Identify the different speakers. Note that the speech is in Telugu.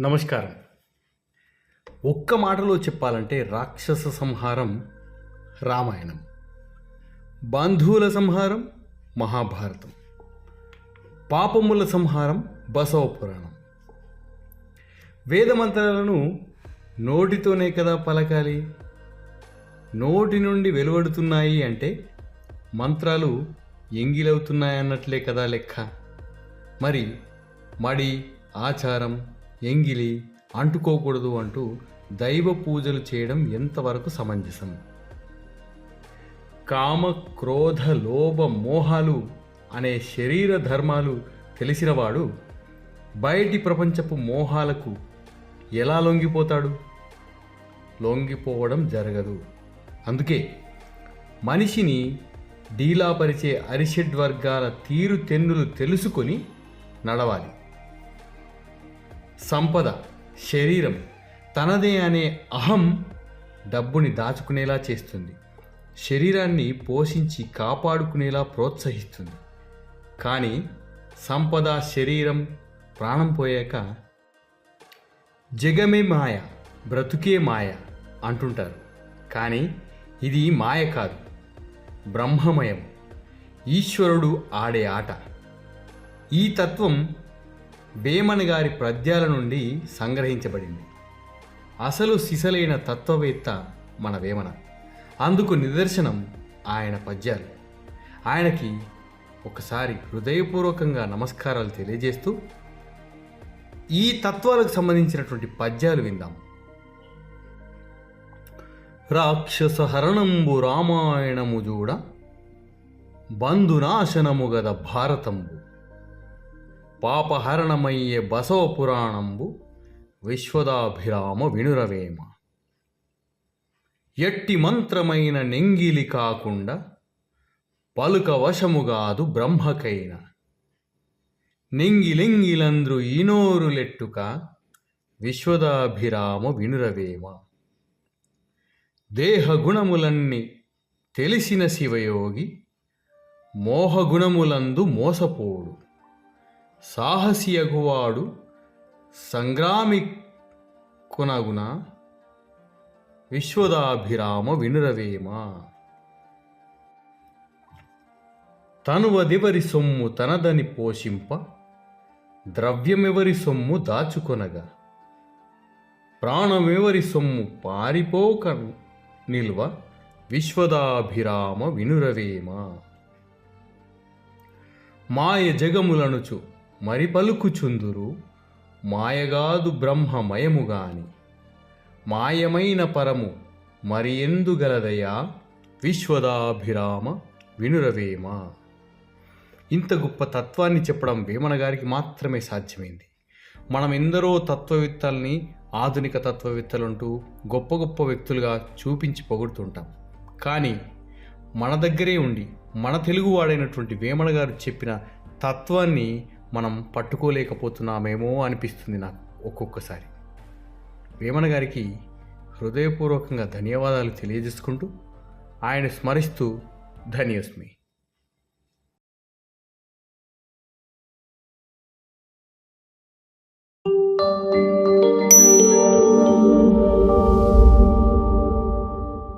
Speaker 1: నమస్కారం. ఒక్క మాటలో చెప్పాలంటే రాక్షస సంహారం రామాయణం. బంధువుల సంహారం మహాభారతం. పాపముల సంహారం బసవ పురాణం. వేదమంత్రాలను నోటితోనే కదా పలకాలి? నోటి నుండి వెలువడుతున్నాయి అంటే మంత్రాలు ఎంగిలవుతున్నాయన్నట్లే కదా లెక్క. మరి మడి ఆచారం ఎంగిలి అంటుకోకూడదు అంటూ దైవ పూజలు చేయడం ఎంతవరకు సమంజసం? కామ క్రోధ లోభ మోహాలు అనే శరీర ధర్మాలు తెలిసినవాడు బయటి ప్రపంచపు మోహాలకు ఎలా లొంగిపోతాడు? లొంగిపోవడం జరగదు. అందుకే మనిషిని డీలాపరిచే అరిషడ్ వర్గాల తీరు తెన్నులు తెలుసుకొని నడవాలి. సంపద శరీరం తనదే అనే అహం డబ్బుని దాచుకునేలా చేస్తుంది. శరీరాన్ని పోషించి కాపాడుకునేలా ప్రోత్సహిస్తుంది. కానీ సంపద శరీరం ప్రాణం పోయాక జగమే మాయ బ్రతుకే మాయ అంటుంటారు. కానీ ఇది మాయ కాదు బ్రహ్మమయం. ఈశ్వరుడు ఆడే ఆట. ఈ తత్వం భీమని గారి పద్యాల నుండి సంగ్రహించబడింది. అసలు సిసలైన తత్వవేత్త మన వేమన. అందుకు నిదర్శనం ఆయన పద్యాలు. ఆయనకి ఒకసారి హృదయపూర్వకంగా నమస్కారాలు తెలియజేస్తూ ఈ తత్వాలకు సంబంధించినటువంటి పద్యాలు విందాం. రాక్షస హరణంబు రామాయణము చూడ బంధునాశనము గద భారతంబు. పాపహరణమయ్యే బసవ పురాణంబు విశ్వదాభిరామ వినురవేమ ఎట్టి మంత్రమైన నెంగిలి కాకుండా పలుక వశముగాదు బ్రహ్మకైన నెంగిలెంగిలంద్రు ఈనోరులెట్టుక విశ్వదాభిరామ వినురవేమ దేహగుణములన్నీ తెలిసిన శివయోగి మోహగుణములందు మోసపోడు సాహసియగువాడు సంగ్రామి కొనగున విశ్వదాభిరామ వినురవేమ. తనువదివరి సొమ్ము తనదని పోషింప ద్రవ్యమెవరి సొమ్ము దాచుకొనగా. ప్రాణమెవరి సొమ్ము పారిపోక నిల్వ విశ్వదాభిరామ వినురవేమ. మాయ జగములనుచు మరి పలుకుచుందురు? మాయగాదు బ్రహ్మమయముగాని మాయమైన పరము మరి ఎందుగలదయా విశ్వదాభిరామ వినురవేమ. ఇంత గొప్ప తత్వాన్ని చెప్పడం వేమన గారికి మాత్రమే సాధ్యమైంది. మనం ఎందరో తత్వవేత్తల్ని ఆధునిక తత్వవేత్తలంటూ గొప్ప గొప్ప వ్యక్తులుగా చూపించి పొగుడుతుంటాం. కానీ మన దగ్గరే ఉండి మన తెలుగువాడైనటువంటి వేమన గారు చెప్పిన తత్వాన్ని మనం పట్టుకోలేకపోతున్నామేమో అనిపిస్తుంది నాకు ఒక్కొక్కసారి. వేమన గారికి హృదయపూర్వకంగా ధన్యవాదాలు తెలియజేసుకుంటూ ఆయన స్మరిస్తూ ధన్యోస్మి.